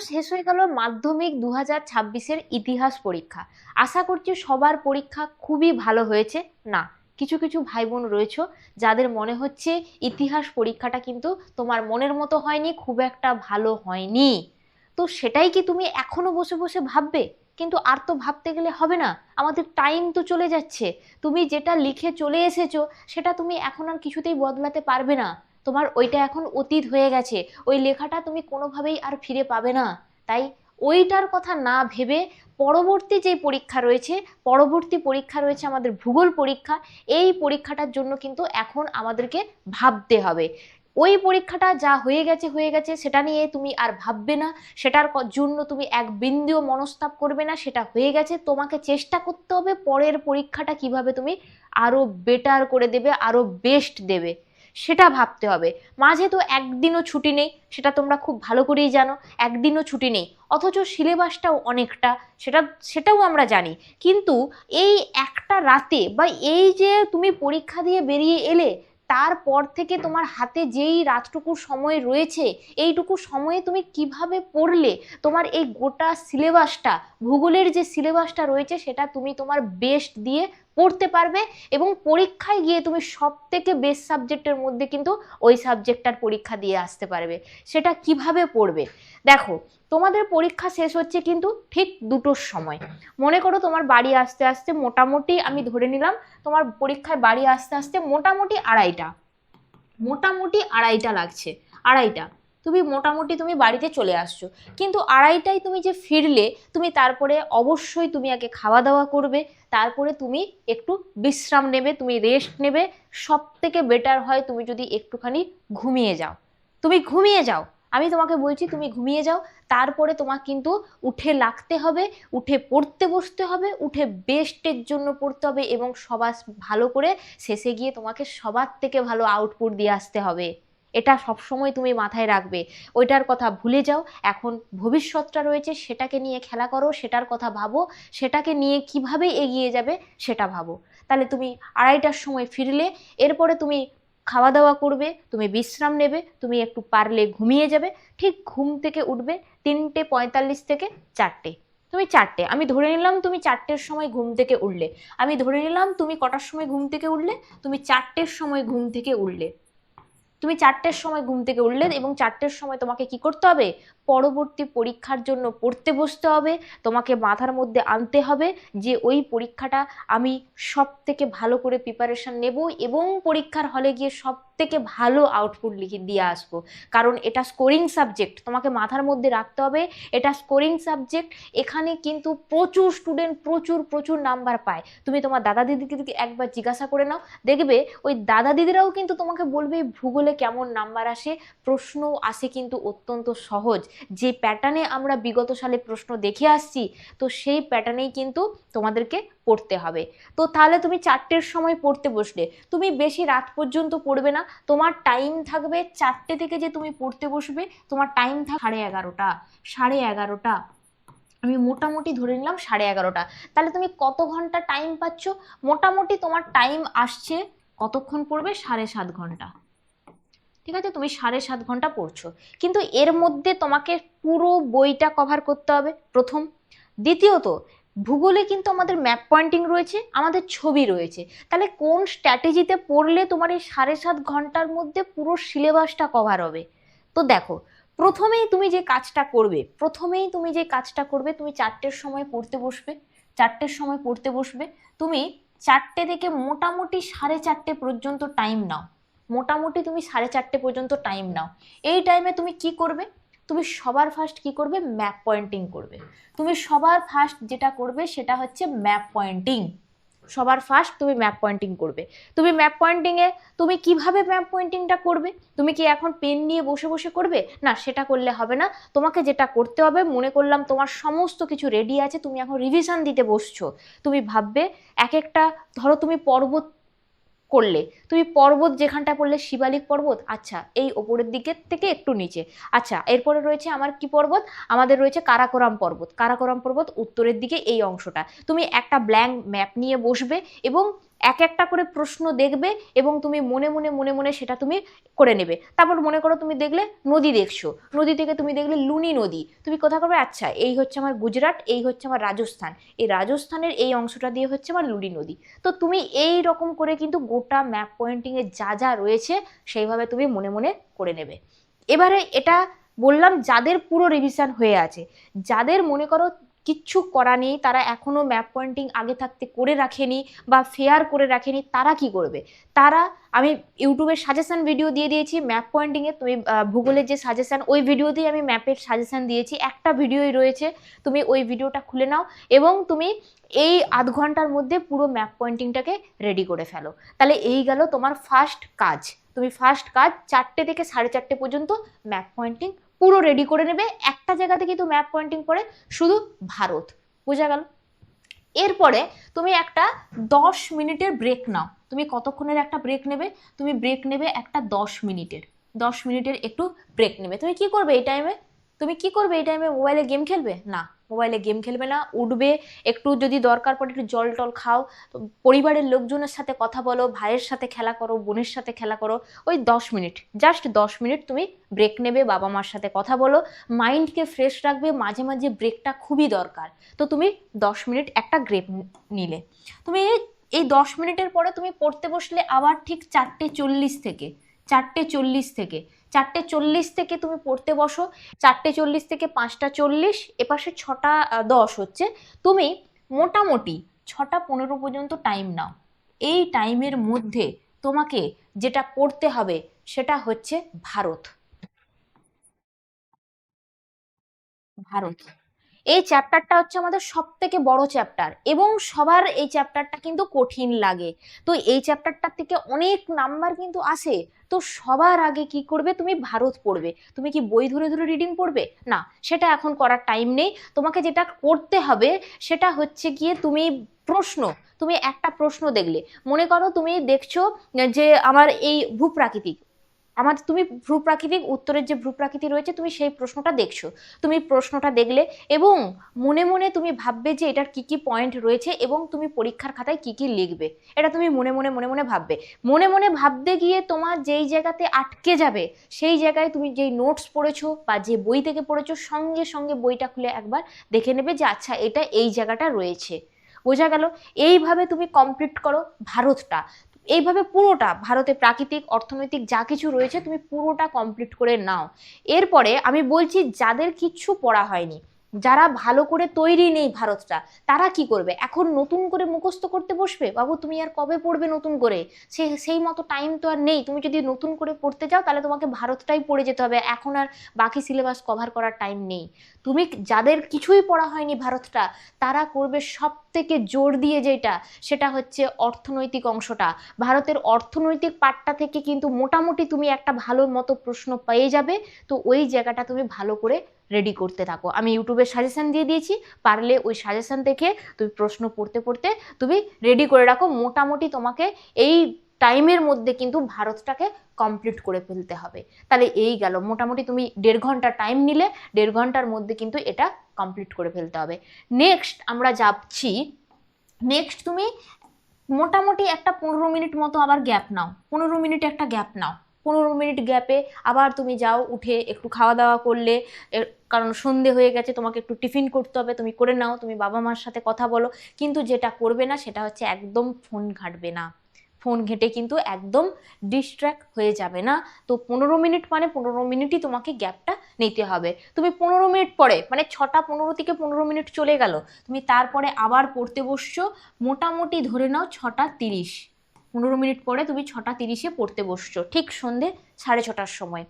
শেষ হয়ে গেল মাধ্যমিক দু হাজার ছাব্বিশের ইতিহাস পরীক্ষা। আশা করছি সবার পরীক্ষা খুবই ভালো হয়েছে। না, কিছু কিছু ভাই বোন রয়েছে যাদের মনে হচ্ছে ইতিহাস পরীক্ষাটা কিন্তু তোমার মনের মতো হয়নি, খুব একটা ভালো হয়নি। তো সেটাই কি তুমি এখনও বসে বসে ভাববে? কিন্তু আর তো ভাবতে গেলে হবে না, আমাদের টাইম তো চলে যাচ্ছে। তুমি যেটা লিখে চলে এসেছ, সেটা তুমি এখন আর কিছুতেই বদলাতে পারবে না। তোমার ওইটা এখন অতীত হয়ে গেছে। ওই লেখাটা তুমি কোনোভাবেই আর ফিরে পাবে না। তাই ওইটার কথা না ভেবে পরবর্তী যে পরীক্ষা রয়েছে, পরবর্তী পরীক্ষা রয়েছে আমাদের ভূগোল পরীক্ষা, এই পরীক্ষাটার জন্য কিন্তু এখন আমাদেরকে ভাবতে হবে। ওই পরীক্ষাটা যা হয়ে গেছে হয়ে গেছে, সেটা নিয়ে তুমি আর ভাববে না। সেটার জন্য তুমি এক বিন্দুও মনস্তাপ করবে না। সেটা হয়ে গেছে। তোমাকে চেষ্টা করতে হবে পরের পরীক্ষাটা কীভাবে তুমি আরও বেটার করে দেবে, আরও বেস্ট দেবে। সেটা ভাবতে হবে। মাঝে তো একদিনও ছুটি নেই, সেটা তোমরা খুব ভালো করেই জানো, একদিনও ছুটি নেই। অথচ সিলেবাসটাও অনেকটা, সেটা, সেটাও আমরা জানি। কিন্তু এই একটা রাতে বা এই যে তুমি পরীক্ষা দিয়ে বেরিয়ে এলে তারপর থেকে তোমার হাতে যেই রাতটুকু সময় রয়েছে, এইটুকু সময়ে তুমি কীভাবে পড়লে, তোমার এই গোটা সিলেবাসটা, ভূগোলের যে সিলেবাসটা রয়েছে সেটা তুমি তোমার বেস্ট দিয়ে পড়তে পারবে এবং পরীক্ষায় গিয়ে তুমি সব থেকে বেস্ট সাবজেক্টের মধ্যে কিন্তু ওই সাবজেক্টটার পরীক্ষা দিয়ে আসতে পারবে। সেটা কীভাবে পড়বে? দেখো, তোমাদের পরীক্ষা শেষ হচ্ছে কিন্তু ঠিক দুটোর সময়। মনে করো তোমার বাড়ি আসতে আসতে মোটামুটি আমি ধরে নিলাম তোমার পরীক্ষায় বাড়ি আসতে আসতে মোটামুটি আড়াইটা। মোটামুটি আড়াইটা লাগছে, আড়াইটা। তুমি মোটামুটি তুমি বাড়িতে চলে আসছো। কিন্তু আড়াইটায় তুমি যে ফিরলে, তুমি তারপরে অবশ্যই তুমি আগে খাওয়া দাওয়া করবে, তারপরে তুমি একটু বিশ্রাম নেবে, তুমি রেস্ট নেবে। সব থেকে বেটার হয় তুমি যদি একটুখানি ঘুমিয়ে যাও। তুমি ঘুমিয়ে যাও। আমি তোমাকে বলছি তুমি ঘুমিয়ে যাও, তারপরে তোমার কিন্তু উঠে লাগতে হবে, উঠে পড়তে বসতে হবে, উঠে বেস্টের জন্য পড়তে হবে এবং সবার ভালো করে শেষে গিয়ে তোমাকে সবার থেকে ভালো আউটপুট দিয়ে আসতে হবে। এটা সবসময় তুমি মাথায় রাখবে। ওইটার কথা ভুলে যাও, এখন ভবিষ্যৎটা রয়েছে, সেটাকে নিয়ে খেলা করো, সেটার কথা ভাবো, সেটাকে নিয়ে কীভাবে এগিয়ে যাবে সেটা ভাবো। তাহলে তুমি আড়াইটার সময় ফিরলে, এরপরে তুমি খাওয়া দাওয়া করবে, তুমি বিশ্রাম নেবে, তুমি একটু পারলে ঘুমিয়ে যাবে, ঠিক ঘুম থেকে উঠবে তিনটে পঁয়তাল্লিশ থেকে চারটে। তুমি চারটে, আমি ধরে নিলাম তুমি চারটের সময় ঘুম থেকে উঠলে। আমি ধরে নিলাম তুমি কটার সময় ঘুম থেকে উঠলে? তুমি চারটের সময় ঘুম থেকে উঠলে। তুমি চারটের সময় ঘুম থেকে উঠলে এবং চারটের সময় তোমাকে কি করতে হবে? পরবর্তী পরীক্ষার জন্য পড়তে বসতে হবে, তোমাকে মাথার মধ্যে আনতে হবে যে ওই পরীক্ষাটা আমি সব থেকে ভালো করে প্রিপারেশান নেব এবং পরীক্ষার হলে গিয়ে সব থেকে ভালো আউটপুট লিখে দিয়ে আসব। কারণ এটা স্কোরিং সাবজেক্ট তোমাকে মাথার মধ্যে রাখতে হবে, এটা স্কোরিং সাবজেক্ট এখানে কিন্তু প্রচুর স্টুডেন্ট প্রচুর প্রচুর নাম্বার পায়। তুমি তোমার দাদা দিদিকে একবার জিজ্ঞাসা করে নাও, দেখবে ওই দাদা দিদিরাও কিন্তু তোমাকে বলবে ভূগোলে কেমন নাম্বার আসে? প্রশ্ন আসে কিন্তু অত্যন্ত সহজ। যে প্যাটার্নে আমরা বিগত সালে প্রশ্ন দেখে আসছি, তো সেই প্যাটার্নেই কিন্তু তোমাদেরকে পড়তে হবে। তো তাহলে তুমি চারটের সময় পড়তে বসলে, তুমি বেশি রাত পর্যন্ত পড়বে না তোমার টাইম থাকবে চারটে থেকে যে তুমি পড়তে বসবে, তোমার টাইম থাকবে সাড়ে এগারোটা সাড়ে এগারোটা। আমি মোটামুটি ধরে নিলাম সাড়ে এগারোটা। তাহলে তুমি কত ঘণ্টা টাইম পাচ্ছ? মোটামুটি তোমার টাইম আসছে কতক্ষণ পড়বে? সাড়ে সাত ঘণ্টা। ঠিক আছে? তুমি সাড়ে সাত ঘণ্টা পড়ছো। কিন্তু এর মধ্যে তোমাকে পুরো বইটা কভার করতে হবে প্রথম। দ্বিতীয়ত ভূগোলে কিন্তু আমাদের ম্যাপ পয়েন্টিং রয়েছে, আমাদের ছবি রয়েছে। তাহলে কোন স্ট্র্যাটেজিতে পড়লে তোমার এই সাড়ে সাত ঘণ্টার মধ্যে পুরো সিলেবাসটা কভার হবে? তো দেখো, প্রথমেই তুমি যে কাজটা করবে, প্রথমেই তুমি যে কাজটা করবে, তুমি চারটের সময় পড়তে বসবে, চারটের সময় পড়তে বসবে, তুমি চারটে থেকে মোটামুটি সাড়ে চারটে পর্যন্ত টাইম নাও। মোটামুটি তুমি সাড়ে চারটে পর্যন্ত টাইম নাও। এই টাইমে তুমি কি করবে? তুমি সবার ফার্স্ট কি করবে? ম্যাপ পয়েন্টিং করবে। তুমি সবার ফার্স্ট যেটা করবে সেটা হচ্ছে ম্যাপ পয়েন্টিং সবার ফার্স্ট তুমি ম্যাপ পয়েন্টিং করবে। তুমি ম্যাপ পয়েন্টিংয়ে তুমি কীভাবে ম্যাপ পয়েন্টিংটা করবে? তুমি কি এখন পেন নিয়ে বসে বসে করবে? না, সেটা করলে হবে না। তোমাকে যেটা করতে হবে, মনে করলাম তোমার সমস্ত কিছু রেডি আছে, তুমি এখন রিভিশন দিতে বসছো। তুমি ভাববে এক একটা ধরো তুমি পর্বত করলে। তুমি পর্বত যেখানটা পড়লে শিবালিক পর্বত আচ্ছা এই ওপরের দিকের থেকে একটু নিচে। আচ্ছা এরপরে রয়েছে আমার কি পর্বত? আমাদের রয়েছে কারাকোরাম পর্বত। কারাকোরাম পর্বত উত্তরের দিকে এই অংশটা। তুমি একটা ব্ল্যাঙ্ক ম্যাপ নিয়ে বসবে এবং এক একটা করে প্রশ্ন দেখবে এবং তুমি মনে মনে মনে মনে সেটা তুমি করে নেবে। তারপর মনে করো তুমি দেখলে নদী দেখছ। নদী থেকে তুমি দেখলে লুনি নদী। তুমি কোথা করবে আচ্ছা এই হচ্ছে আমার গুজরাট, এই হচ্ছে আমার রাজস্থান। এই রাজস্থানের এই অংশটা দিয়ে হচ্ছে আমার লুনি নদী। তো তুমি এই রকম করে কিন্তু গোটা ম্যাপ পয়েন্টিংয়ে যা যা রয়েছে সেইভাবে তুমি মনে মনে করে নেবে। এবারে এটা বললাম, যাদের পুরো রিভিশন হয়ে আছে, যাদের মনে করো কিচ্ছু করা নেই, তারা এখনও ম্যাপ পয়েন্টিং আগে থাকতে করে রাখেনি বা ফেয়ার করে রাখেনি, তারা কি করবে? তারা, আমি ইউটিউবের সাজেশান ভিডিও দিয়ে দিয়েছি ম্যাপ পয়েন্টিংয়ে তুমি ভূগোলের যে সাজেশান ওই ভিডিওতেই আমি ম্যাপের সাজেশান দিয়েছি, একটা ভিডিওই রয়েছে, তুমি ওই ভিডিওটা খুলে নাও এবং তুমি এই আধ ঘণ্টার মধ্যে পুরো ম্যাপ পয়েন্টিংটাকে রেডি করে ফেলো। তাহলে এই গেল তোমার ফার্স্ট কাজ, তুমি ফার্স্ট কাজ চারটে থেকে সাড়ে চারটে পর্যন্ত ম্যাপ পয়েন্টিং পুরো রেডি করে নেবে। একটা জায়গাতে কিন্তু ম্যাপ পয়েন্টিং করে শুধু ভারত। বোঝা গেল? এরপরে তুমি একটা দশ মিনিটের ব্রেক নাও। তুমি কতক্ষণের একটা ব্রেক নেবে? তুমি ব্রেক নেবে একটা দশ মিনিটের। দশ মিনিটের একটু ব্রেক নেবে। তুমি কি করবে এই টাইমে তুমি কি করবে এই টাইমে মোবাইলে গেম খেলবে? না মোবাইলে গেম খেলবে না। উঠবে, একটু যদি দরকার পড়ে একটু জল টল খাও। পরিবারের লোকজনের সাথে কথা বলো, ভাইয়ের সাথে খেলা করো, বোনের সাথে খেলা করো। ওই দশ মিনিট জাস্ট দশ মিনিট তুমি ব্রেক নেবে, বাবা মার সাথে কথা বলো। মাইন্ডকে ফ্রেশ রাখবে, মাঝে মাঝে ব্রেকটা খুবই দরকার। তো তুমি দশ মিনিট একটা গ্রেপ নিলে। তুমি এই দশ মিনিটের পরে তুমি পড়তে বসলে আবার ঠিক চারটে চল্লিশ থেকে, চারটে চল্লিশ থেকে। চারটে চল্লিশ থেকে তুমি পড়তে বসো, চারটে চল্লিশ থেকে পাঁচটা চল্লিশ, এপাশে ছটা দশ হচ্ছে। তুমি মোটামুটি ছটা পনেরো পর্যন্ত টাইম নাও। এই টাইমের মধ্যে তোমাকে যেটা পড়তে হবে সেটা হচ্ছে ভারত। ভারত। এই চ্যাপ্টারটা হচ্ছে আমাদের সব থেকে বড় চ্যাপ্টার এবং সবার এই চ্যাপ্টারটা কিন্তু কঠিন লাগে। তো এই চ্যাপ্টারটার থেকে অনেক নাম্বার কিন্তু আসে। তো সবার আগে কি করবে? তুমি ভারত পড়বে। তুমি কি বই ধরে ধরে রিডিং পড়বে? না, সেটা এখন করার টাইম নেই। তোমাকে যেটা করতে হবে, সেটা হচ্ছে গিয়ে তুমি প্রশ্ন, তুমি একটা প্রশ্ন দেখলে। মনে করো তুমি দেখছ যে আমার এই ভূপ্রাকৃতিক আমার তুমি ভূপ্রাকৃতিক উত্তরের যে ভূপ্রাকৃতি রয়েছে, তুমি সেই প্রশ্নটা দেখছ। তুমি প্রশ্নটা দেখলে এবং মনে মনে তুমি ভাববে যে এটার কি কি পয়েন্ট রয়েছে এবং তুমি পরীক্ষার খাতায় কি কি লিখবে। এটা তুমি মনে মনে মনে মনে ভাববে। মনে মনে ভাবতে গিয়ে তোমার যেই জায়গাতে আটকে যাবে, সেই জায়গায় তুমি যেই নোটস পড়েছো বা যে বই থেকে পড়েছো, সঙ্গে সঙ্গে বইটা খুলে একবার দেখে নেবে যে আচ্ছা এটা এই জায়গাটা রয়েছে। বোঝা গেল? এইভাবে তুমি কমপ্লিট করো ভারতটা। এইভাবে পুরোটা ভারতে প্রাকৃতিক, অর্থনৈতিক যা কিছু রয়েছে তুমি পুরোটা কমপ্লিট করে নাও। এরপরে আমি বলছি যাদের কিচ্ছু পড়া হয়নি, যারা ভালো করে তৈরি নেই ভারতটা, তারা কি করবে? এখন নতুন করে মুখস্থ করতে বসবে? বাবু, তুমি আর কবে পড়বে নতুন করে? সে, সেই মতো টাইম তো আর নেই। তুমি যদি নতুন করে পড়তে যাও, তাহলে তোমাকে ভারতটাই পড়ে যেতে হবে। এখন আর বাকি সিলেবাস কভার করার টাইম নেই। তুমি যাদের কিছুই পড়া হয়নি ভারতটা, তারা করবে সব থেকে জোর দিয়ে যেটা, সেটা হচ্ছে অর্থনৈতিক অংশটা। ভারতের অর্থনৈতিক পার্টটা থেকে কিন্তু মোটামুটি তুমি একটা ভালো মতো প্রশ্ন পেয়ে যাবে। তো ওই জায়গাটা তুমি ভালো করে রেডি করতে থাকো। আমি ইউটিউবে সাজেশান দিয়ে দিয়েছি। পারলে ওই সাজেশান দেখে তুমি প্রশ্ন পড়তে পড়তে তুমি রেডি করে রাখো। মোটামুটি তোমাকে এই টাইমের মধ্যে কিন্তু ভারতটাকে কমপ্লিট করে ফেলতে হবে। তাহলে এই গেল। মোটামুটি তুমি দেড় ঘণ্টা টাইম নিলে, দেড় ঘণ্টার মধ্যে কিন্তু এটা কমপ্লিট করে ফেলতে হবে। নেক্সট আমরা যাচ্ছি। নেক্সট তুমি মোটামুটি একটা পনেরো মিনিট মতো আবার গ্যাপ নাও। পনেরো মিনিট একটা গ্যাপ নাও। পনেরো মিনিট গ্যাপে আবার তুমি যাও, উঠে একটু খাওয়া দাওয়া করলে কারণ সন্ধে হয়ে গেছে, তোমাকে একটু টিফিন করতে হবে, তুমি করে নাও, তুমি বাবা মার সাথে কথা বলো। কিন্তু যেটা করবে না, সেটা হচ্ছে একদম ফোন ঘাঁটবে না। ফোন ঘেঁটে কিন্তু একদম ডিস্ট্র্যাক্ট হয়ে যাবে না। তো পনেরো মিনিট মানে পনেরো মিনিটই তোমাকে গ্যাপটা নিতে হবে। তুমি পনেরো মিনিট পরে মানে ছটা পনেরো থেকে পনেরো মিনিট চলে গেল, তুমি তারপরে আবার পড়তে বসছো, মোটামুটি ধরে নাও ছটা তিরিশ। পনেরো মিনিট পরে তুমি ছটা তিরিশে পড়তে বসছো, ঠিক সন্ধে সাড়ে ছটার সময়।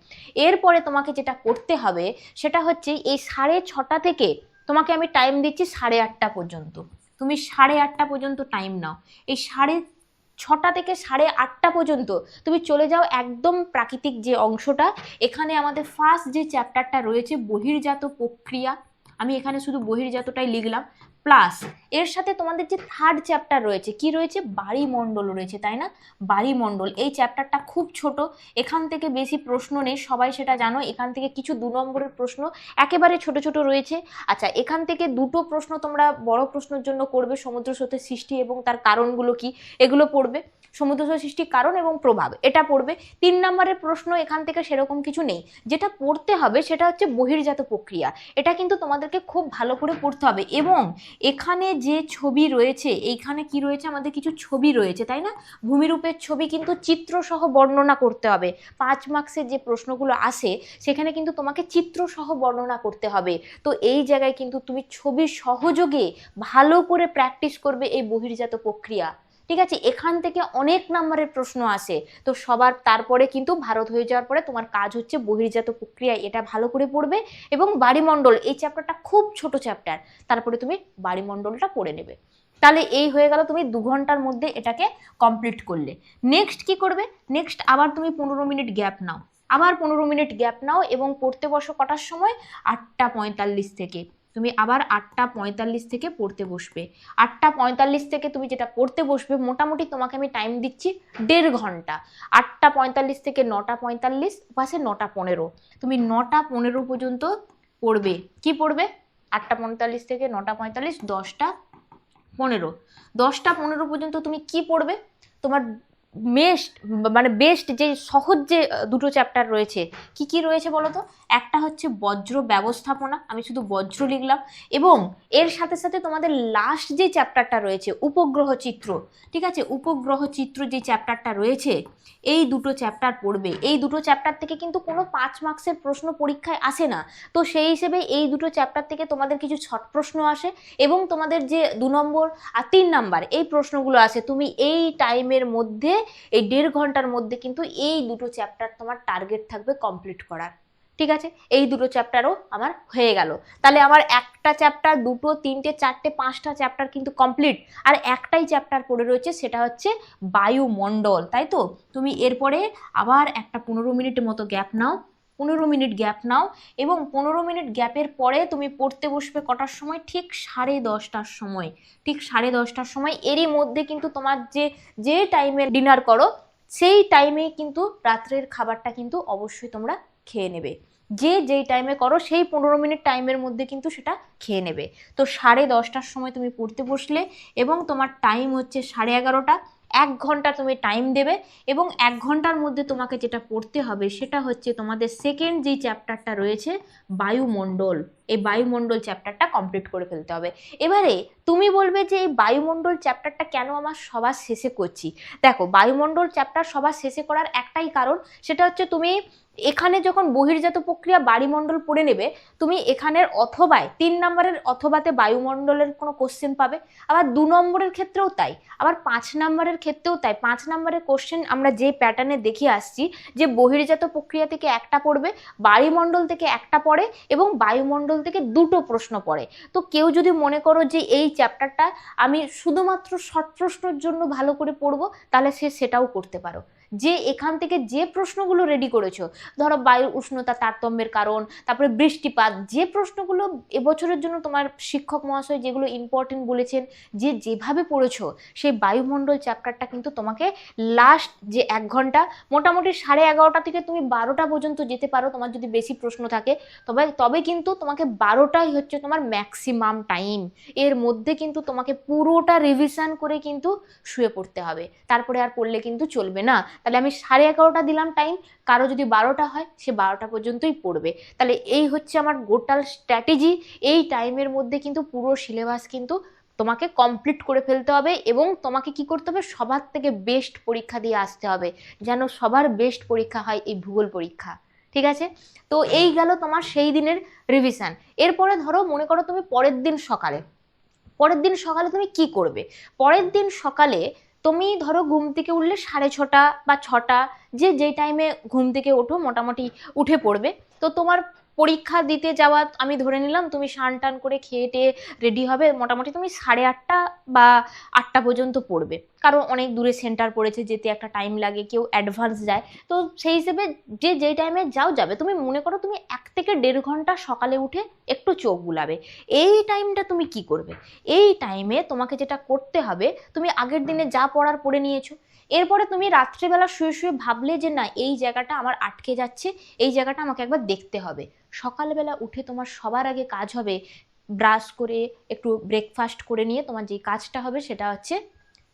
এরপরে তোমাকে যেটা করতে হবে সেটা হচ্ছে এই সাড়ে ছটা থেকে তোমাকে আমি টাইম দিচ্ছি সাড়ে আটটা পর্যন্ত। তুমি সাড়ে আটটা পর্যন্ত টাইম নাও। এই সাড়ে ছটা থেকে সাড়ে আটটা পর্যন্ত তুমি চলে যাও একদম প্রাকৃতিক যে অংশটা। এখানে আমাদের ফার্স্ট যে চ্যাপ্টারটা রয়েছে, বহির্জাত প্রক্রিয়া। আমি এখানে শুধু বহির্জাতটাই লিখলাম। প্লাস এর সাথে তোমাদের যে থার্ড চ্যাপ্টার রয়েছে, কি রয়েছে? বাড়িমণ্ডল রয়েছে, তাই না? বাড়িমণ্ডল, এই চ্যাপ্টারটা খুব ছোট। এখান থেকে বেশি প্রশ্ন নেই, সবাই সেটা জানো। এখান থেকে কিছু দু নম্বরের প্রশ্ন একেবারে ছোট ছোট রয়েছে। আচ্ছা এখান থেকে দুটো প্রশ্ন তোমরা বড় প্রশ্নের জন্য করবে সমুদ্র স্রোতের সৃষ্টি এবং তার কারণগুলো কি? এগুলো পড়বে। সমুদ্র সৃষ্টির কারণ এবং প্রভাব। এটা পড়বে। তিন নম্বরের প্রশ্ন এখান থেকে সেরকম কিছু নেই। যেটা পড়তে হবে সেটা হচ্ছে বহির্জাত প্রক্রিয়া। এটা কিন্তু তোমাদেরকে খুব ভালো করে পড়তে হবে। এবং এখানে যে ছবি রয়েছে, এইখানে কি রয়েছে? আমাদের কিছু ছবি রয়েছে, তাই না? ভূমিরূপের ছবি কিন্তু চিত্রসহ বর্ণনা করতে হবে। পাঁচ মার্কসের যে প্রশ্নগুলো আসে, সেখানে কিন্তু তোমাকে চিত্রসহ বর্ণনা করতে হবে। তো এই জায়গায় কিন্তু তুমি ছবির সহযোগে ভালো করে প্র্যাকটিস করবে এই বহির্জাত প্রক্রিয়া। ঠিক আছে? এখান থেকে অনেক নাম্বারের প্রশ্ন আসে। তো সবার তারপরে কিন্তু ভারত হয়ে যাওয়ার পরে তোমার কাজ হচ্ছে বহির্জাত প্রক্রিয়া এটা ভালো করে পড়বে এবং বাড়িমণ্ডল, এই চ্যাপ্টারটা খুব ছোট চ্যাপ্টার তারপরে তুমি বাড়িমণ্ডলটা পড়ে নেবে। তাহলে এই হয়ে গেল তুমি দু ঘণ্টার মধ্যে এটাকে কমপ্লিট করলে। নেক্সট কি করবে? নেক্সট আবার তুমি পনেরো মিনিট গ্যাপ নাও। আবার পনেরো মিনিট গ্যাপ নাও এবং পড়তে বসো কটার সময়? আটটা পঁয়তাল্লিশ থেকে। তুমি আবার আটটা পঁয়তাল্লিশ থেকে পড়তে বসবে। আটটা পঁয়তাল্লিশ থেকে তুমি যেটা পড়তে বসবে, মোটামুটি তোমাকে আমি টাইম দিচ্ছি দেড় ঘণ্টা। আটটা পঁয়তাল্লিশ থেকে নটা পঁয়তাল্লিশ পাশে নটা পনেরো। তুমি নটা পনেরো পর্যন্ত পড়বে। কি পড়বে? আটটা পঁয়তাল্লিশ থেকে নটা পঁয়তাল্লিশ, দশটা পনেরো। দশটা পনেরো পর্যন্ত তুমি কি পড়বে? তোমার বেস্ট মানে বেস্ট যে সহজ যে দুটো চ্যাপ্টার রয়েছে, কি কি রয়েছে বলো তো একটা হচ্ছে বজ্র ব্যবস্থাপনা, আমি শুধু বজ্র লিখলাম, এবং এর সাথে সাথে তোমাদের লাস্ট যে চ্যাপ্টারটা রয়েছে, উপগ্রহ চিত্র, ঠিক আছে? উপগ্রহ চিত্র যে চ্যাপ্টারটা রয়েছে, এই দুটো চ্যাপ্টার পড়বে। এই দুটো চ্যাপ্টার থেকে কিন্তু কোনো পাঁচ মার্কসের প্রশ্ন পরীক্ষায় আসে না। তো সেই হিসেবে এই দুটো চ্যাপ্টার থেকে তোমাদের কিছু ছট প্রশ্ন আসে, এবং তোমাদের যে দু নম্বর আর তিন নাম্বার, এই প্রশ্নগুলো আসে। তুমি এই টাইমের মধ্যে এই দেড় ঘণ্টার মধ্যে কিন্তু এই দুটো চ্যাপ্টার তোমার টার্গেট থাকবে কমপ্লিট করার। ঠিক আছে? এই দুটো চ্যাপ্টারও আমার হয়ে গেল। তাহলে আমার একটা চ্যাপ্টার দুটো, তিনটে, চারটে, পাঁচটা চ্যাপ্টার কিন্তু কমপ্লিট আর একটাই চ্যাপ্টার পড়ে রয়েছে, সেটা হচ্ছে বায়ুমণ্ডল, তাই তো? তুমি এরপরে আবার একটা পনেরো মিনিট মতো গ্যাপ নাও। পনেরো মিনিট গ্যাপ নাও এবং পনেরো মিনিট গ্যাপের পরে তুমি পড়তে বসবে কটার সময়? ঠিক সাড়ে দশটার সময়। ঠিক সাড়ে দশটার সময়। এরই মধ্যে কিন্তু তোমার যে যে টাইমে ডিনার করো, সেই টাইমে কিন্তু রাত্রের খাবারটা কিন্তু অবশ্যই তোমরা খেয়ে নেবে। যে, যেই টাইমে করো, সেই পনেরো মিনিট টাইমের মধ্যে কিন্তু সেটা খেয়ে নেবে। তো সাড়ে দশটার সময় তুমি পড়তে বসলে এবং তোমার টাইম হচ্ছে সাড়ে এগারোটা। এক ঘণ্টা তুমি টাইম দেবে এবং এক ঘণ্টার মধ্যে তোমাকে যেটা পড়তে হবে সেটা হচ্ছে তোমাদের সেকেন্ড যেই চ্যাপ্টারটা রয়েছে, বায়ুমণ্ডল। এই বায়ুমণ্ডল চ্যাপ্টারটা কমপ্লিট করে ফেলতে হবে। এবারে তুমি বলবে যে এই বায়ুমণ্ডল চ্যাপ্টারটা কেন আমার সবার শেষে করছি? দেখো, বায়ুমণ্ডল চ্যাপ্টার সবার শেষে করার একটাই কারণ, সেটা হচ্ছে তুমি এখানে যখন বহির্জাত প্রক্রিয়া বায়ুমণ্ডল পড়ে নেবে, তুমি এখানের অথবায়, তিন নম্বরের অথবাতে বায়ুমণ্ডলের কোনো কোশ্চেন পাবে। আবার দু নম্বরের ক্ষেত্রেও তাই। আবার পাঁচ নম্বরের ক্ষেত্রেও তাই। পাঁচ নম্বরের কোশ্চেন আমরা যে প্যাটার্নে দেখে আসছি, যে বহির্জাত প্রক্রিয়া থেকে একটা পড়বে, বায়ুমণ্ডল থেকে একটা পড়ে এবং বায়ুমণ্ডল থেকে দুটো প্রশ্ন পড়ে। তো কেউ যদি মনে করো যে এই চ্যাপ্টারটা আমি শুধুমাত্র শর্ট প্রশ্নের জন্য ভালো করে পড়ব, তাহলে সে সেটাও করতে পারো। যে এখান থেকে যে প্রশ্নগুলো রেডি করেছ, ধরো বায়ুর উষ্ণতা তারতম্যের কারণ, তারপরে বৃষ্টিপাত, যে প্রশ্নগুলো এবছরের জন্য তোমার শিক্ষক মহাশয় যেগুলো ইম্পর্টেন্ট বলেছেন, যে যেভাবে পড়েছো, সেই বায়ুমণ্ডল চ্যাপ্টারটা কিন্তু তোমাকে লাস্ট যে এক ঘণ্টা, মোটামুটি সাড়ে এগারোটা থেকে তুমি বারোটা পর্যন্ত যেতে পারো, তোমার যদি বেশি প্রশ্ন থাকে। তবে তবে কিন্তু তোমাকে বারোটাই হচ্ছে তোমার ম্যাক্সিমাম টাইম এর মধ্যে কিন্তু তোমাকে পুরোটা রিভিশন করে কিন্তু শুয়ে পড়তে হবে। তারপরে আর পড়লে কিন্তু চলবে না। তাহলে আমি সাড়ে এগারোটা দিলাম টাইম কারও যদি বারোটা হয়, সে বারোটা পর্যন্তই পড়বে। তাহলে এই হচ্ছে আমার গোটাল স্ট্র্যাটেজি এই টাইমের মধ্যে কিন্তু পুরো সিলেবাস কিন্তু তোমাকে কমপ্লিট করে ফেলতে হবে এবং তোমাকে কি করতে হবে? সবার থেকে বেস্ট পরীক্ষা দিয়ে আসতে হবে, যেন সবার বেস্ট পরীক্ষা হয় এই ভূগোল পরীক্ষা। ঠিক আছে? তো এই গেল তোমার সেই দিনের রিভিশন এরপরে ধরো, মনে করো তুমি পরের দিন সকালে, পরের দিন সকালে তুমি কি করবে? পরের দিন সকালে তুমি ধরো ঘুম থেকে উঠলে সাড়ে ছটা বা ছটা, যে যেই টাইমে ঘুম থেকে ওঠো মোটামুটি উঠে পড়বে। তো তোমার পরীক্ষা দিতে যাওয়া আমি ধরে নিলাম, তুমি স্নান টান করে খেয়ে টেয়ে রেডি হবে, মোটামুটি তুমি সাড়ে আটটা বা আটটা পর্যন্ত পড়বে। কারণ অনেক দূরে সেন্টার পড়েছে, যেতে একটা টাইম লাগে, কেউ অ্যাডভান্স যায়। তো সেই হিসেবে যে, যেই টাইমে যাও, যাবে। তুমি মনে করো তুমি এক থেকে দেড় ঘণ্টা সকালে উঠে একটু চোখ বুলাবে। এই টাইমটা তুমি কি করবে? এই টাইমে তোমাকে যেটা করতে হবে, তুমি আগের দিনে যা পড়ার পড়ে নিয়েছো। এরপরে তুমি রাত্রেবেলা শুয়ে শুয়ে ভাবলে যে, না, এই জায়গাটা আমার আটকে যাচ্ছে, এই জায়গাটা আমাকে একবার দেখতে হবে। সকালবেলা উঠে তোমার সবার আগে কাজ হবে ব্রাশ করে, একটু ব্রেকফাস্ট করে নিয়ে তোমার যে কাজটা হবে সেটা হচ্ছে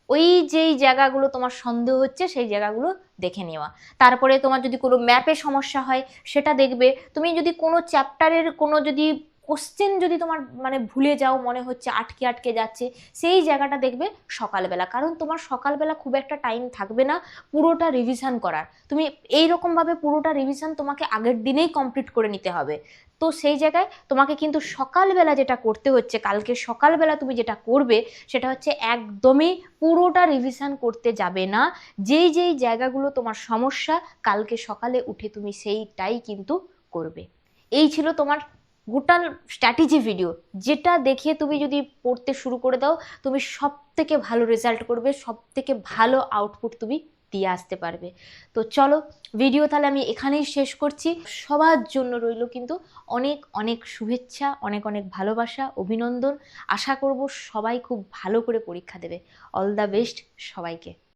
ওই যেই জায়গাগুলো তোমার সন্দেহ হচ্ছে সেই জায়গাগুলো দেখে নেওয়া। তারপরে তোমার যদি কোনো ম্যাপে সমস্যা হয় সেটা দেখবে। তুমি যদি কোনো চ্যাপ্টারের কোনো যদি কোশ্চেন যদি তোমার মানে ভুলে যাও, মনে হচ্ছে আটকে আটকে যাচ্ছে, সেই জায়গাটা দেখবে সকালবেলা। কারণ তোমার সকালবেলা খুব একটা টাইম থাকবে না পুরোটা রিভিশন করার। তুমি এই রকমভাবে পুরোটা রিভিশন তোমাকে আগের দিনেই কমপ্লিট করে নিতে হবে। তো সেই জায়গায় তোমাকে কিন্তু সকালবেলা যেটা করতে হচ্ছে, কালকে সকালবেলা তুমি যেটা করবে, সেটা হচ্ছে একদমই পুরোটা রিভিশন করতে যাবে না। যেই যেই জায়গাগুলো তোমার সমস্যা, কালকে সকালে উঠে তুমি সেইটাই কিন্তু করবে। এই ছিল তোমার গোটাল স্ট্র্যাটেজি ভিডিও যেটা দেখে তুমি যদি পড়তে শুরু করে দাও, তুমি সব থেকে ভালো রেজাল্ট করবে সব থেকে ভালো আউটপুট তুমি দিয়ে আসতে পারবে। তো চলো ভিডিও তাহলে আমি এখানেই শেষ করছি। সবার জন্য রইল কিন্তু অনেক অনেক শুভেচ্ছা, অনেক অনেক ভালোবাসা, অভিনন্দন। আশা করব সবাই খুব ভালো করে পরীক্ষা দেবে। অল দ্য বেস্ট সবাইকে।